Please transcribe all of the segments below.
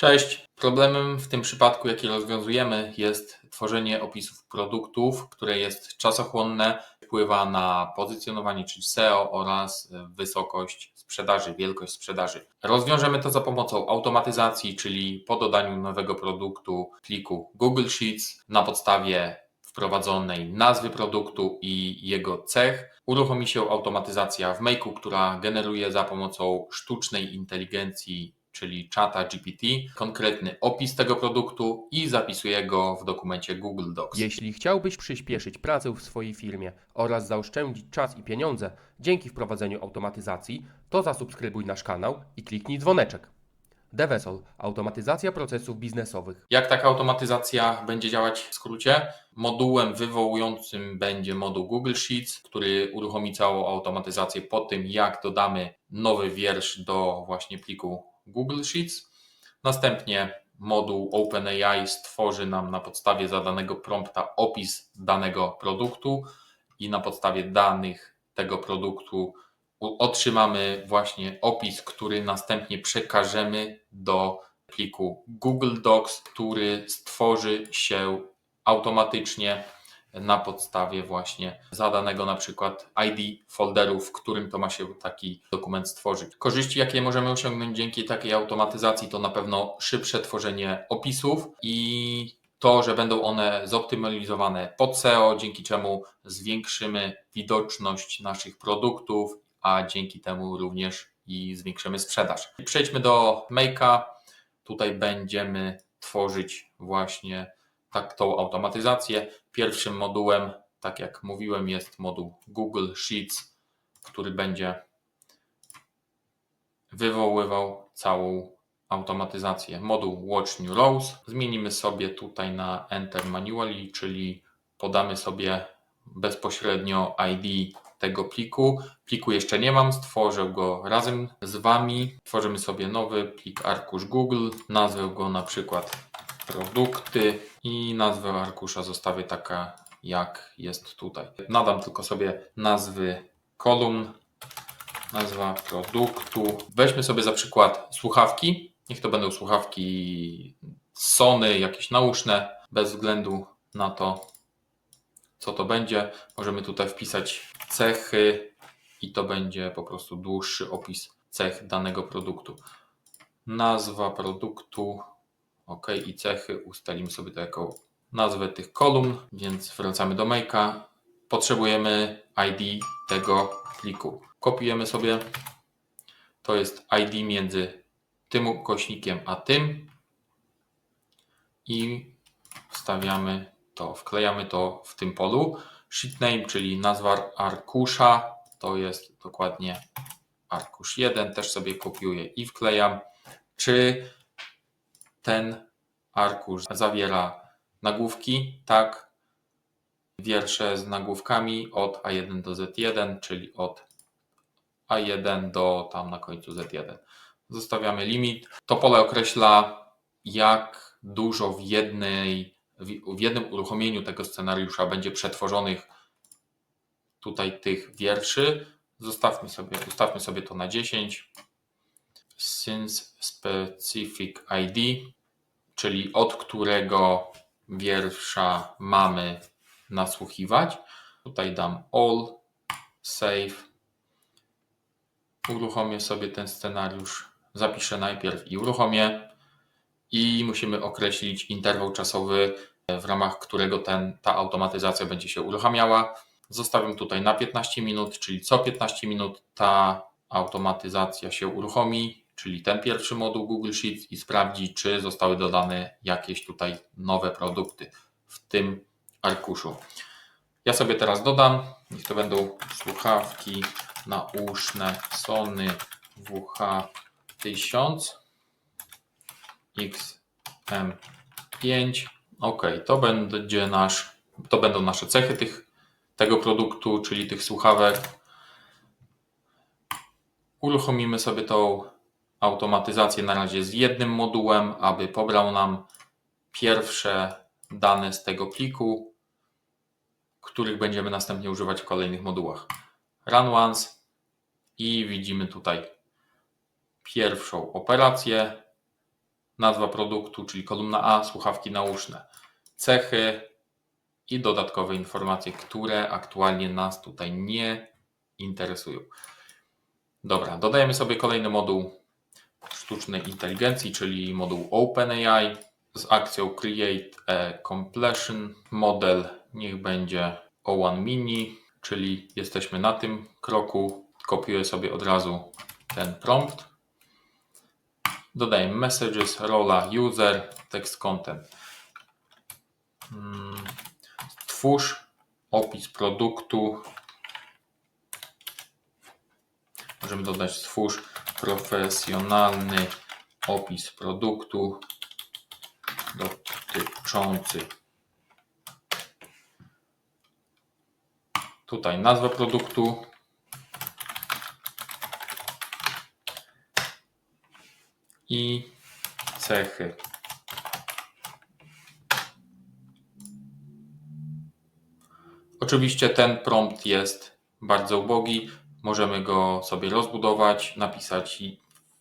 Cześć. Problemem w tym przypadku, jaki rozwiązujemy, jest tworzenie opisów produktów, które jest czasochłonne, wpływa na pozycjonowanie, czyli SEO oraz wysokość sprzedaży, wielkość sprzedaży. Rozwiążemy to za pomocą automatyzacji, czyli po dodaniu nowego produktu pliku Google Sheets na podstawie wprowadzonej nazwy produktu i jego cech. Uruchomi się automatyzacja w Make'u, która generuje za pomocą sztucznej inteligencji czyli czata GPT, konkretny opis tego produktu i zapisuje go w dokumencie Google Docs. Jeśli chciałbyś przyspieszyć pracę w swojej firmie oraz zaoszczędzić czas i pieniądze dzięki wprowadzeniu automatyzacji, to zasubskrybuj nasz kanał i kliknij dzwoneczek. Devesol automatyzacja procesów biznesowych. Jak taka automatyzacja będzie działać w skrócie? Modułem wywołującym będzie moduł Google Sheets, który uruchomi całą automatyzację po tym, jak dodamy nowy wiersz do właśnie pliku Google Sheets. Następnie moduł OpenAI stworzy nam na podstawie zadanego prompta opis danego produktu i na podstawie danych tego produktu otrzymamy właśnie opis, który następnie przekażemy do pliku Google Docs, który stworzy się automatycznie na podstawie właśnie zadanego na przykład ID folderu, w którym to ma się taki dokument stworzyć. Korzyści, jakie możemy osiągnąć dzięki takiej automatyzacji, to na pewno szybsze tworzenie opisów i to, że będą one zoptymalizowane pod SEO, dzięki czemu zwiększymy widoczność naszych produktów, a dzięki temu również i zwiększymy sprzedaż. Przejdźmy do Make'a. Tutaj będziemy tworzyć właśnie tak tą automatyzację. Pierwszym modułem, tak jak mówiłem, jest moduł Google Sheets, który będzie wywoływał całą automatyzację. Moduł Watch New Rows. Zmienimy sobie tutaj na Enter Manually, czyli podamy sobie bezpośrednio ID tego pliku. Pliku jeszcze nie mam, stworzę go razem z Wami. Tworzymy sobie nowy plik arkusz Google. Nazwę go na przykład produkty i nazwę arkusza zostawię taka jak jest tutaj. Nadam tylko sobie nazwy kolumn, nazwa produktu. Weźmy sobie za przykład słuchawki. Niech to będą słuchawki Sony, jakieś nauszne, bez względu na to, co to będzie. Możemy tutaj wpisać cechy i to będzie po prostu dłuższy opis cech danego produktu. Nazwa produktu OK i cechy ustalimy sobie to jako nazwę tych kolumn, więc wracamy do Make'a. Potrzebujemy ID tego pliku. Kopiujemy sobie. To jest ID między tym ukośnikiem a tym i wstawiamy to, wklejamy to w tym polu. Sheet name, czyli nazwa arkusza, to jest dokładnie arkusz 1, też sobie kopiuję i wklejam. Czy ten arkusz zawiera nagłówki, tak, wiersze z nagłówkami od A1 do Z1, czyli od A1 do tam na końcu Z1. Zostawiamy limit. To pole określa, jak dużo w, jednej, w jednym uruchomieniu tego scenariusza będzie przetworzonych tutaj tych wierszy. Zostawmy sobie, ustawmy sobie to na 10. Since specific ID czyli od którego wiersza mamy nasłuchiwać. Tutaj dam all, save. Uruchomię sobie ten scenariusz, zapiszę najpierw i uruchomię. I musimy określić interwał czasowy, w ramach którego ten, ta automatyzacja będzie się uruchamiała. Zostawiam tutaj na 15 minut, czyli co 15 minut ta automatyzacja się uruchomi czyli ten pierwszy moduł Google Sheets i sprawdzi, czy zostały dodane jakieś tutaj nowe produkty w tym arkuszu. Ja sobie teraz dodam, niech to będą słuchawki nauszne Sony WH1000 XM5. Ok, to będzie nasz, to będą nasze cechy tych, tego produktu, czyli tych słuchawek. Uruchomimy sobie tą automatyzację na razie z jednym modułem, aby pobrał nam pierwsze dane z tego pliku, których będziemy następnie używać w kolejnych modułach. Run once i widzimy tutaj pierwszą operację. nazwa produktu, czyli kolumna A, słuchawki nauszne, cechy i dodatkowe informacje, które aktualnie nas tutaj nie interesują. Dobra, dodajemy sobie kolejny moduł sztucznej inteligencji, czyli moduł OpenAI z akcją Create a Completion. Model niech będzie O1 Mini, czyli jesteśmy na tym kroku. Kopiuję sobie od razu ten prompt. Dodaję messages, rola, user, text content. Mm, Stwórz opis produktu. Możemy dodać stwórz profesjonalny opis produktu dotyczący tutaj nazwę produktu i cechy. Oczywiście ten prompt jest bardzo ubogi. Możemy go sobie rozbudować, napisać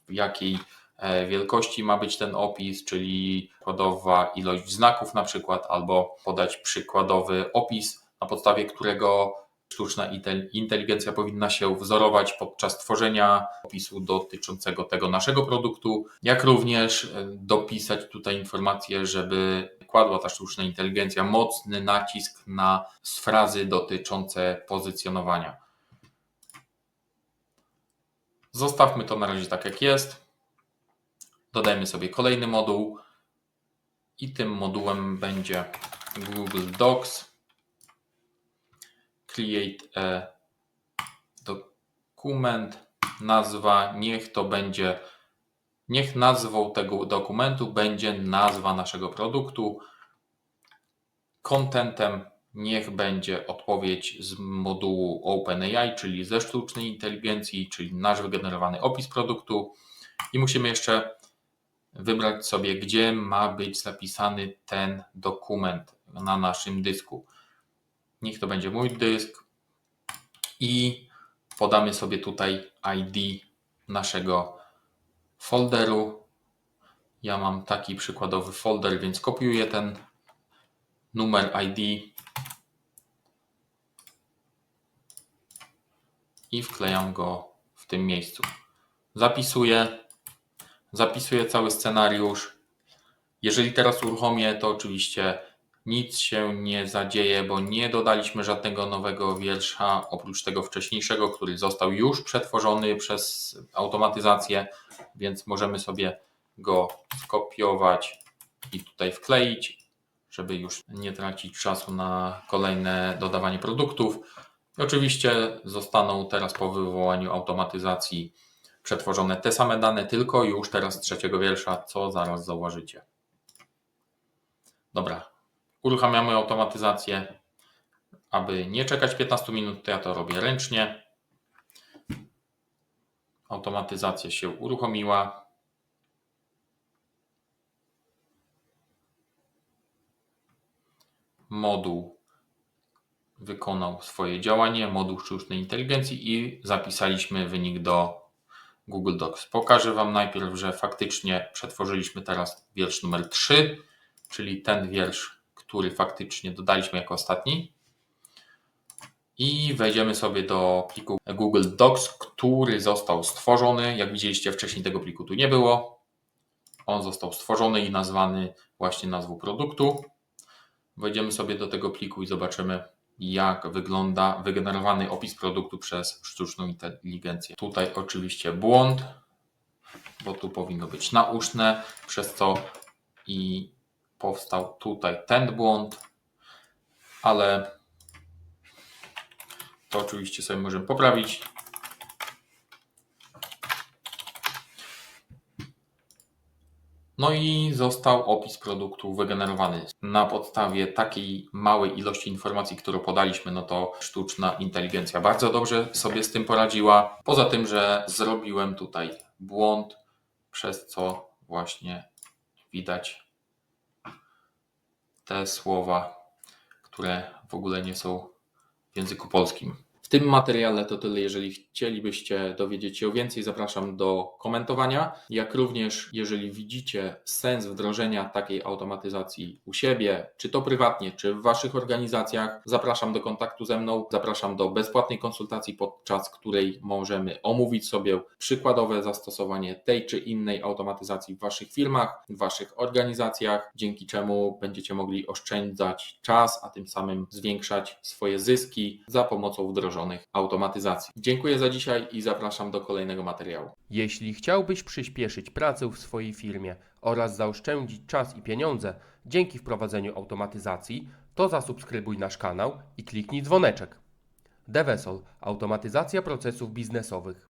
w jakiej e, wielkości ma być ten opis, czyli przykładowa ilość znaków na przykład, albo podać przykładowy opis, na podstawie którego sztuczna intel- inteligencja powinna się wzorować podczas tworzenia opisu dotyczącego tego naszego produktu, jak również e, dopisać tutaj informację, żeby kładła ta sztuczna inteligencja mocny nacisk na frazy dotyczące pozycjonowania. Zostawmy to na razie tak jak jest. Dodajmy sobie kolejny moduł i tym modułem będzie Google Docs. Create a dokument. Nazwa niech to będzie, niech nazwą tego dokumentu będzie nazwa naszego produktu. Contentem niech będzie odpowiedź z modułu OpenAI, czyli ze sztucznej inteligencji, czyli nasz wygenerowany opis produktu. I musimy jeszcze wybrać sobie, gdzie ma być zapisany ten dokument na naszym dysku. Niech to będzie mój dysk i podamy sobie tutaj ID naszego folderu. Ja mam taki przykładowy folder, więc kopiuję ten numer ID i wklejam go w tym miejscu. Zapisuję, zapisuję cały scenariusz. Jeżeli teraz uruchomię, to oczywiście nic się nie zadzieje, bo nie dodaliśmy żadnego nowego wiersza oprócz tego wcześniejszego, który został już przetworzony przez automatyzację, więc możemy sobie go skopiować i tutaj wkleić, żeby już nie tracić czasu na kolejne dodawanie produktów. Oczywiście zostaną teraz po wywołaniu automatyzacji przetworzone te same dane, tylko już teraz z trzeciego wiersza, co zaraz zauważycie. Dobra, uruchamiamy automatyzację. Aby nie czekać 15 minut, to ja to robię ręcznie. Automatyzacja się uruchomiła. Moduł wykonał swoje działanie, moduł sztucznej inteligencji i zapisaliśmy wynik do Google Docs. Pokażę Wam najpierw, że faktycznie przetworzyliśmy teraz wiersz numer 3, czyli ten wiersz, który faktycznie dodaliśmy jako ostatni. I wejdziemy sobie do pliku Google Docs, który został stworzony. Jak widzieliście wcześniej tego pliku tu nie było. On został stworzony i nazwany właśnie nazwą produktu. Wejdziemy sobie do tego pliku i zobaczymy, jak wygląda wygenerowany opis produktu przez sztuczną inteligencję. Tutaj oczywiście błąd, bo tu powinno być nauszne, przez co i powstał tutaj ten błąd, ale to oczywiście sobie możemy poprawić. No i został opis produktu wygenerowany. Na podstawie takiej małej ilości informacji, którą podaliśmy, no to sztuczna inteligencja bardzo dobrze sobie z tym poradziła. Poza tym, że zrobiłem tutaj błąd, przez co właśnie widać te słowa, które w ogóle nie są w języku polskim. W tym materiale to tyle. Jeżeli chcielibyście dowiedzieć się więcej, zapraszam do komentowania. Jak również, jeżeli widzicie sens wdrożenia takiej automatyzacji u siebie, czy to prywatnie, czy w Waszych organizacjach, zapraszam do kontaktu ze mną. Zapraszam do bezpłatnej konsultacji, podczas której możemy omówić sobie przykładowe zastosowanie tej czy innej automatyzacji w Waszych firmach, w Waszych organizacjach, dzięki czemu będziecie mogli oszczędzać czas, a tym samym zwiększać swoje zyski za pomocą wdrożonych automatyzacji. Dziękuję dzisiaj i zapraszam do kolejnego materiału. Jeśli chciałbyś przyspieszyć pracę w swojej firmie oraz zaoszczędzić czas i pieniądze dzięki wprowadzeniu automatyzacji, to zasubskrybuj nasz kanał i kliknij dzwoneczek. Devesol automatyzacja procesów biznesowych.